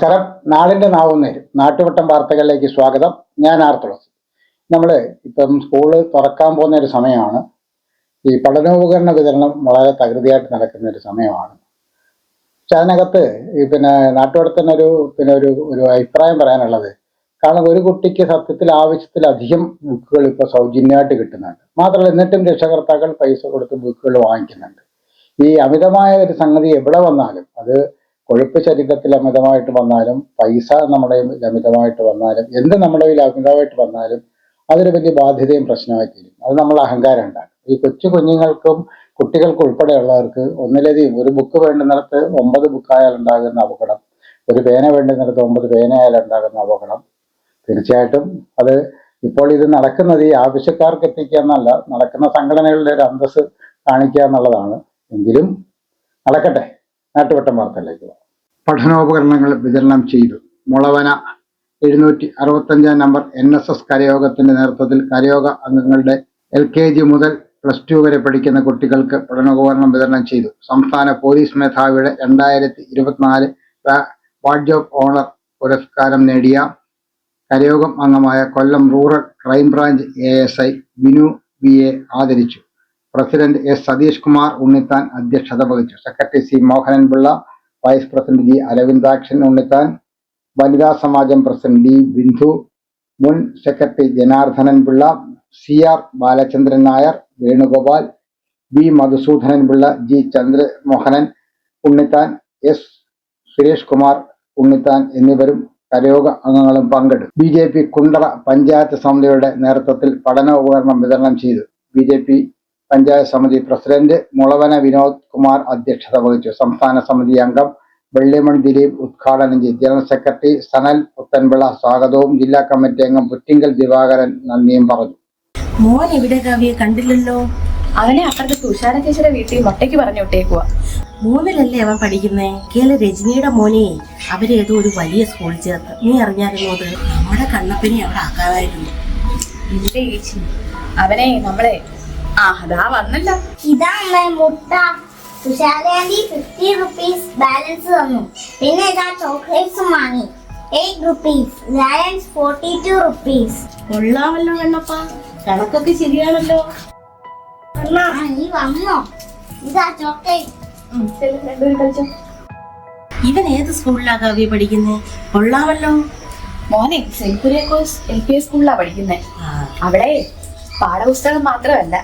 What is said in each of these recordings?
നമസ്കാരം. നാടിന്റെ നാവുന്നേരും. നാട്ടുവട്ടം വാർത്തകളിലേക്ക് സ്വാഗതം. ഞാൻ ആർ തുളസി. നമ്മൾ ഇപ്പം സ്കൂൾ തുറക്കാൻ പോകുന്ന ഒരു സമയമാണ്. ഈ പഠനോപകരണ വിതരണം വളരെ തകൃതിയായിട്ട് നടക്കുന്ന ഒരു സമയമാണ്. പക്ഷെ അതിനകത്ത് ഈ പിന്നെ നാട്ടുവട്ടത്തിനൊരു പിന്നെ ഒരു ഒരു അഭിപ്രായം പറയാനുള്ളത്. കാരണം ഒരു കുട്ടിക്ക് സത്യത്തിൽ ആവശ്യത്തിലധികം ബുക്കുകൾ ഇപ്പോൾ സൗജന്യമായിട്ട് കിട്ടുന്നുണ്ട്. മാത്രമല്ല എന്നിട്ടും രക്ഷകർത്താക്കൾ പൈസ കൊടുത്ത് ബുക്കുകൾ വാങ്ങിക്കുന്നുണ്ട്. ഈ അമിതമായ ഒരു സംഗതി എവിടെ വന്നാലും അത് കൊഴുപ്പ് ശരീരത്തിൽ അമിതമായിട്ട് വന്നാലും പൈസ നമ്മുടെ അമിതമായിട്ട് വന്നാലും എന്ത് നമ്മുടെ അമിതമായിട്ട് വന്നാലും അതൊരു വലിയ ബാധ്യതയും പ്രശ്നമായി തീരും. അത് നമ്മൾ അഹങ്കാരം ഉണ്ടാക്കും. ഈ കൊച്ചു കുഞ്ഞുങ്ങൾക്കും കുട്ടികൾക്കും ഉൾപ്പെടെയുള്ളവർക്ക് ഒന്നിലധികം ഒരു ബുക്ക് വേണ്ടുന്നിടത്ത് ഒമ്പത് ബുക്കായാൽ ഉണ്ടാകുന്ന അപകടം ഒരു പേന വേണ്ടുന്നിടത്ത് ഒമ്പത് പേനയായാൽ ഉണ്ടാകുന്ന അപകടം. തീർച്ചയായിട്ടും അത് ഇപ്പോൾ ഇത് നടക്കുന്നത് ഈ ആവശ്യക്കാർക്ക് എത്തിക്കുക എന്നല്ല നടക്കുന്ന സംഘടനകളുടെ ഒരു അന്തസ് കാണിക്കുക എന്നുള്ളതാണ്. എങ്കിലും നടക്കട്ടെ. നാട്ടുവട്ടം വാർത്തയിലേക്ക് പഠനോപകരണങ്ങൾ വിതരണം ചെയ്തു. മുളവന എഴുന്നൂറ്റി അറുപത്തഞ്ചാം നമ്പർ എൻ എസ് എസ് കരയോഗത്തിന്റെ നേതൃത്വത്തിൽ കരയോഗ അംഗങ്ങളുടെ എൽ കെ ജി മുതൽ പ്ലസ് ടു വരെ പഠിക്കുന്ന കുട്ടികൾക്ക് പഠനോപകരണം വിതരണം ചെയ്തു. സംസ്ഥാന പോലീസ് മേധാവിയുടെ രണ്ടായിരത്തി ഇരുപത്തിനാല് വാർഡ് ഓഫ് ഓണർ പുരസ്കാരം നേടിയ കരയോഗം അംഗമായ Kollam rural crime branch A S I Binu V A ആദരിച്ചു. പ്രസിഡന്റ് എസ് സതീഷ് കുമാർ ഉണ്ണിത്താൻ അധ്യക്ഷത വഹിച്ചു. Secretary C Mohanan Pillai vice president G Aravindakshan Unnithan വനിതാ സമാജം പ്രസിഡന്റ് ഡി ബിന്ദു മുൻ secretary Janardhanan Pillai C R Balachandran Nair Venugopal V Madhusoodanan Pillai G Chandramohanan Unnithan S Suresh Kumar Unnithan എന്നിവരും കരയോഗ അംഗങ്ങളും പങ്കെടുത്തു. B J P Kundara panchayat സമിതിയുടെ നേതൃത്വത്തിൽ പഠന ഉപകരണം വിതരണം ചെയ്തു. ബി ജെ പി പഞ്ചായത്ത് സമിതി പ്രസിഡന്റ് മുളവന വിനോദ് കുമാർ അധ്യക്ഷത വഹിച്ചു. സംസ്ഥാന സമിതി അംഗം വെള്ളിമൺ ദിലീപ് ഉദ്ഘാടനം ചെയ്തു. ജനറൽ സെക്രട്ടറി സനൽ പുത്തൻപിള്ള സ്വാഗതവും ജില്ലാ കമ്മിറ്റി അംഗം പുറ്റിങ്കൽ ദിവാകരൻ നന്ദിയും പറഞ്ഞു. മോൻ എവിടെ കണ്ടില്ലല്ലോ? അവനെ അപ്പുറത്തെ തുഷാര ചേച്ചിയുടെ വീട്ടിൽ മൊട്ടയ്ക്ക് പറഞ്ഞു വിട്ടേക്കുവാ. മൂന്നിലല്ലേ അവൻ പഠിക്കുന്നേ? കേല രജനിയുടെ മോനെ. അവരേതോ ഒരു വലിയ സ്കൂൾ ചേർത്ത്. നീ അറിഞ്ഞായിരുന്നു അത്? നമ്മുടെ കണ്ണപ്പനെ അവിടെ ആക്കാമായിരുന്നു ഇല്ലേ ചേച്ചി? അവനെ നമ്മളെ ആ അതാ വന്നല്ലോ. ഇതാ അമ്മേ മുട്ട. തുഷാരയാന്റി ഫിഫ്റ്റി റുപ്പീസ് ബാലൻസ് തന്നു. പിന്നെ ഇതാ ചോക്ലേറ്റ്സും വാങ്ങി. Eight rupees balance forty two rupees കൊള്ളാമല്ലോ കണ്ണപ്പ കണക്കൊക്കെ ശരിയാണല്ലോ. നീ വന്നോ. ഇതാ ചോക്ലേറ്റ് ഇവൻ ഏത് സ്കൂളിലാ കവിയെ പഠിക്കുന്നത് കൊള്ളാമല്ലോ. മോനെ സെന്റ് കോഴ്സ് എൽ പി എസ് സ്കൂളിലാ പഠിക്കുന്നത് അവിടെ പാഠപുസ്തകം മാത്രമല്ല.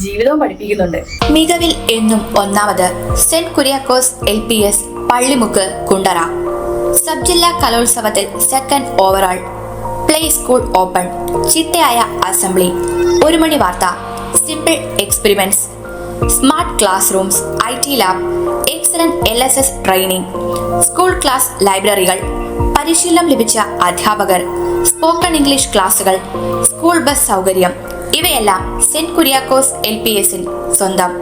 ജീവിതവും പഠിപ്പിക്കുന്നുണ്ട്. മികവിൽ എന്നും ഒന്നാമത് Saint Kuriakose L P S Pallimukku Kundara. Sub ജില്ലാ കലോത്സവത്തിൽ second overall play school open ചിട്ടയായ അസംബ്ലി. ഒരു മണി വാർത്ത. Simple experiments smart class rooms I T lab excellent L S S training school class ലൈബ്രറികൾ പരിശീലനം ലഭിച്ച അധ്യാപകർ. സ്പോക്കൺ ഇംഗ്ലീഷ് ക്ലാസുകൾ സ്കൂൾ ബസ് സൗകര്യം. ഇവയെല്ലാം സെന്റ് കുര്യാക്കോസ് എൽ പി എസിൽ സ്വന്തം.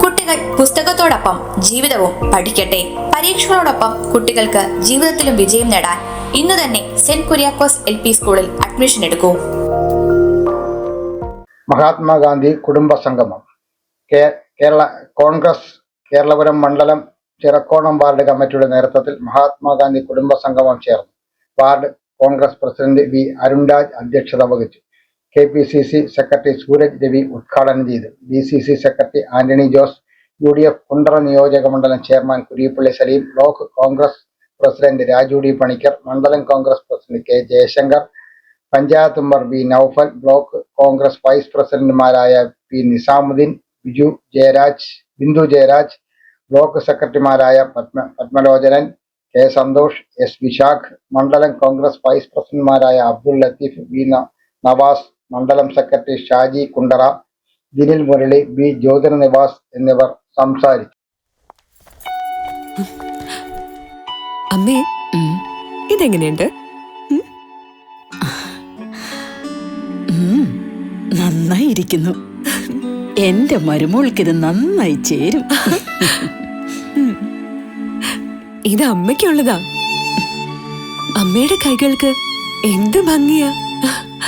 കുട്ടികൾ പുസ്തകത്തോടൊപ്പം ജീവിതവും പഠിക്കട്ടെ. പരീക്ഷകളോടൊപ്പം കുട്ടികൾക്ക് ജീവിതത്തിലും വിജയം നേടാൻ ഇന്ന് തന്നെ സെന്റ് കുര്യാക്കോസ് എൽ പി സ്കൂളിൽ അഡ്മിഷൻ എടുക്കൂ. മഹാത്മാഗാന്ധി കുടുംബ സംഗമം. കേരള കോൺഗ്രസ് കേരളപുരം മണ്ഡലം ചിറക്കോണം വാർഡ് കമ്മിറ്റിയുടെ നേതൃത്വത്തിൽ മഹാത്മാഗാന്ധി കുടുംബ സംഗമം ചേർന്നു. Ward Congress president V Arunraj അധ്യക്ഷത വഹിച്ചു. K P C C secretary Sooraj Ravi ഉദ്ഘാടനം ചെയ്തു. D C C secretary Antony Jose U D F Kundara നിയോജക മണ്ഡലം chairman Kuriyappally Saleem block Congress president Raju D Panicker മണ്ഡലം Congress president K Jayashankar panchayat member B Noufal block Congress vice പ്രസിഡന്റുമാരായ P Nizamuddin Biju Jayaraj Bindu Jayaraj block സെക്രട്ടറിമാരായ Padma Padmalochanan K Santhosh S Vishakh മണ്ഡലം Congress vice പ്രസിഡന്റുമാരായ Abdul Latheef V Navas മണ്ഡലം secretary Shaji Kundara Dinil Murali B Jyothir Nivas എന്നിവർ സംസാരിച്ചു. അമ്മേ ഇതെങ്ങനെയുണ്ട്? നന്നായിരിക്കുന്നു എന്റെ മരുമോൾക്കിത് നന്നായി ചേരും. ഇത് അമ്മയ്ക്കുള്ളതാ. അമ്മയുടെ കൈകൾക്ക് എന്ത് ഭംഗിയാ.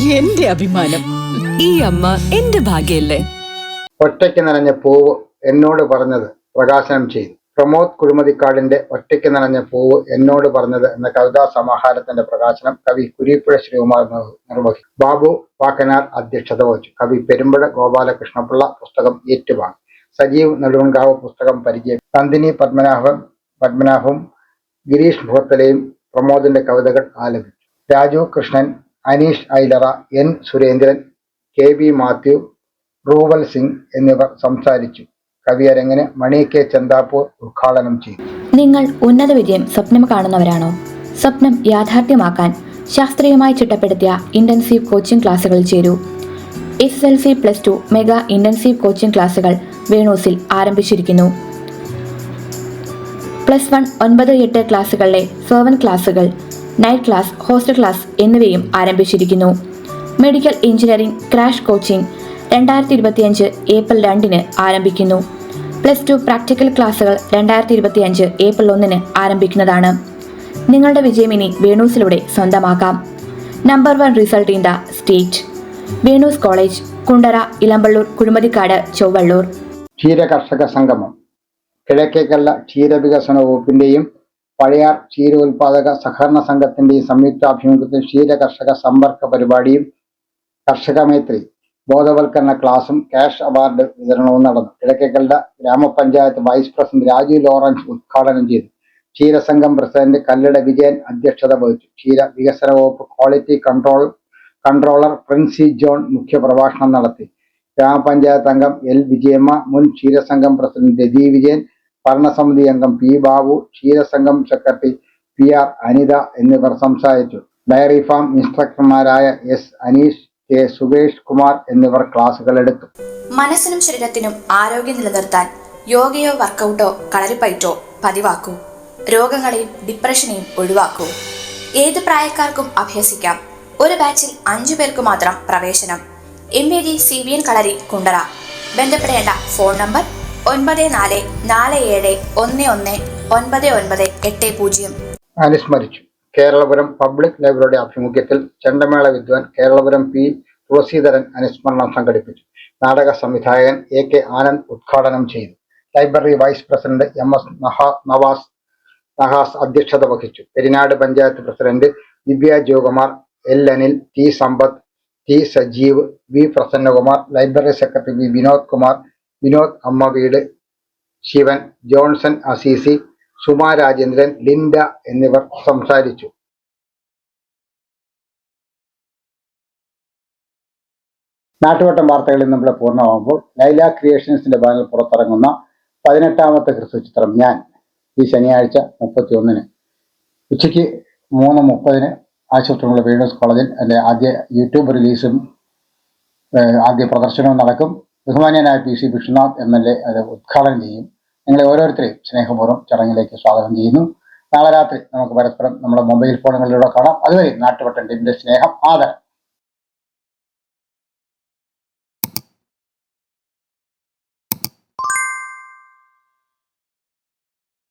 എന്റെ അഭിമാനം. ഈ അമ്മ എന്റെ ഭാഗ്യല്ലേ? ഒറ്റയ്ക്ക് നനഞ്ഞ പൂവ് എന്നോട് പറഞ്ഞത് പ്രകാശനം ചെയ്തു. പ്രമോദ് കുഴിമതിക്കാടിന്റെ ഒറ്റയ്ക്ക് നനഞ്ഞ പൂവ് എന്നോട് പറഞ്ഞത് എന്ന കവിതാ സമാഹാരത്തിന്റെ പ്രകാശനം കവി കുരിപ്പുഴ ശ്രീകുമാർ നിർ- നിർവഹിച്ചു. ബാബു വാക്കനാർ അധ്യക്ഷത വഹിച്ചു. കവി പെരുമ്പഴ ഗോപാലകൃഷ്ണപിള്ള പുസ്തകം ഏറ്റുവാങ്ങി. സജീവ് നെടുവൻകാവ് പുസ്തകം പരിചയം. നന്ദിനി പത്മനാഭൻ പത്മനാഭും ഗിരീഷ് മുഖത്തലയും പ്രമോദിന്റെ കവിതകൾ ആലപിച്ചു. Raju Krishnan Aneesh Ailara N Surendran K V Mathew Ruval Singh എന്നിവർ സംസാരിച്ചു. കവിയരങ്ങിന് മണി കെ ചന്ദാപൂർ ഉദ്ഘാടനം ചെയ്തു. നിങ്ങൾ ഉന്നത വിജയം സ്വപ്നം കാണുന്നവരാണോ? സ്വപ്നം യാഥാർത്ഥ്യമാക്കാൻ ശാസ്ത്രീയമായി ചിട്ടപ്പെടുത്തിയ ഇന്റൻസീവ് കോച്ചിംഗ് ക്ലാസുകളിൽ ചേരൂ. S L C plus two mega intensive coaching ക്ലാസുകൾ വേണൂസിൽ ആരംഭിച്ചിരിക്കുന്നു. പ്ലസ് വൺ ഒൻപത് എട്ട് ക്ലാസുകളിലെ സെവൻ ക്ലാസുകൾ നൈറ്റ് ക്ലാസ് ഹോസ്റ്റൽ ക്ലാസ് എന്നിവയും ആരംഭിച്ചിരിക്കുന്നു. മെഡിക്കൽ എഞ്ചിനീയറിംഗ് ക്രാഷ് കോച്ചിംഗ് രണ്ടായിരത്തി ഇരുപത്തിയഞ്ച് ഏപ്രിൽ രണ്ടിന് ആരംഭിക്കുന്നു. പ്ലസ് ടു പ്രാക്ടിക്കൽ ക്ലാസുകൾ രണ്ടായിരത്തി ഇരുപത്തിയഞ്ച് ഏപ്രിൽ ഒന്നിന് ആരംഭിക്കുന്നതാണ്. നിങ്ങളുടെ വിജയം ഇനി വേണൂസിലൂടെ സ്വന്തമാക്കാം. Number one result in the state Venus college Kundara Elampalloor Kuzhumathikkad Chowallur. ക്ഷീര കർഷക സംഗമം. കിഴക്കേക്കല്ല ക്ഷീരവികസന വകുപ്പിന്റെയും പഴയാർ ക്ഷീര ഉൽപാദക സഹകരണ സംഘത്തിന്റെയും സംയുക്താഭിമുഖ്യത്തിൽ ക്ഷീര കർഷക സമ്പർക്ക പരിപാടിയും കർഷക മൈത്രി ബോധവൽക്കരണ ക്ലാസും ക്യാഷ് അവാർഡ് വിതരണവും നടന്നു. കിഴക്കേക്കളുടെ ഗ്രാമപഞ്ചായത്ത് വൈസ് പ്രസിഡന്റ് രാജു ലോറൻസ് ഉദ്ഘാടനം ചെയ്തു. ക്ഷീരസംഘം പ്രസിഡന്റ് കല്ലട വിജയൻ അധ്യക്ഷത വഹിച്ചു. ക്ഷീര വികസന വകുപ്പ് quality control controller Princy John മുഖ്യപ്രഭാഷണം നടത്തി. ഗ്രാമപഞ്ചായത്ത് അംഗം എൽ വിജയമ്മ മുൻ ക്ഷീരസംഘം പ്രസിഡന്റ് രതി വിജയൻ ഭരണസമിതി അംഗം പി ബാബു ക്ഷീരസംഘം സെക്രട്ടറി പി ആർ അനിത എന്നിവർ സംസാരിച്ചു. ഡയറി ഫാം ഇൻസ്ട്രക്ടർമാരായ എസ് അനീഷ് കെ സുകേഷ് കുമാർ എന്നിവർ ക്ലാസുകൾ എടുത്തു. മനസ്സിനും ശരീരത്തിനും ആരോഗ്യം നിലനിർത്താൻ യോഗയോ വർക്കൗട്ടോ കളരിപ്പയറ്റോ പതിവാക്കൂ. രോഗങ്ങളെയും ഡിപ്രഷനെയും ഒഴിവാക്കൂ. ഏത് പ്രായക്കാർക്കും അഭ്യസിക്കാം. ഒരു ബാച്ചിൽ അഞ്ചു പേർക്ക് മാത്രം പ്രവേശനം. M A D C B N kalari Kundara. ബന്ധപ്പെടേണ്ട ഫോൺ നമ്പർ ഒൻപത് നാല് നാല് ഏഴ് ഒന്ന് ഒന്ന് ഒൻപത് ഒൻപത് എട്ട് പൂജ്യം. അനുസ്മരിച്ചു കേരളപുരം പബ്ലിക് ലൈബ്രറിയുടെ ആഭിമുഖ്യത്തിൽ ചെണ്ടമേള വിദ്വാൻ കേരളപുരം പി തുളസീധരൻ അനുസ്മരണം സംഘടിപ്പിച്ചു. നാടക സംവിധായകൻ എ കെ ആനന്ദ് ഉദ്ഘാടനം ചെയ്തു. Library vice president M S Navas Nahas അധ്യക്ഷത വഹിച്ചു. Perinad panchayat president Divya Jokumar L Anil T Sampath T Sajeev V Prasannakumar library secretary V Vinod Kumar Vinod അമ്മ വീട് ശിവൻ ജോൺസൺ അസീസി സുമാ രാജേന്ദ്രൻ ലിൻഡ എന്നിവർ സംസാരിച്ചു. നാട്ടുവട്ടം വാർത്തകളിൽ നമ്മൾ പൂർണമാകുമ്പോൾ ലൈല ക്രിയേഷൻസിന്റെ ബാനർ പുറത്തിറങ്ങുന്ന പതിനെട്ടാമത്തെ ക്രിസ്തു ചിത്രം ഞാൻ ഈ ശനിയാഴ്ച മുപ്പത്തി ഒന്നിന് ഉച്ചയ്ക്ക് മൂന്ന് മുപ്പതിന് ആശുപത്രിയിലുള്ള വീണൂസ് കോളേജിൽ എന്റെ ആദ്യ യൂട്യൂബ് റിലീസും ആദ്യ പ്രദർശനവും നടക്കും. ബഹുമാന്യനായ P C Vishnunath M L A അത് ഉദ്ഘാടനം ചെയ്യും. നിങ്ങളെ ഓരോരുത്തരെയും സ്നേഹപൂർവം ചടങ്ങിലേക്ക് സ്വാഗതം ചെയ്യുന്നു. നാളെ രാത്രി നമുക്ക് പരസ്പരം നമ്മുടെ മൊബൈൽ ഫോണുകളിലൂടെ കാണാം. അതുവരെ നാട്ടുപട്ടൻ ടീമിന്റെ സ്നേഹം ആദരം.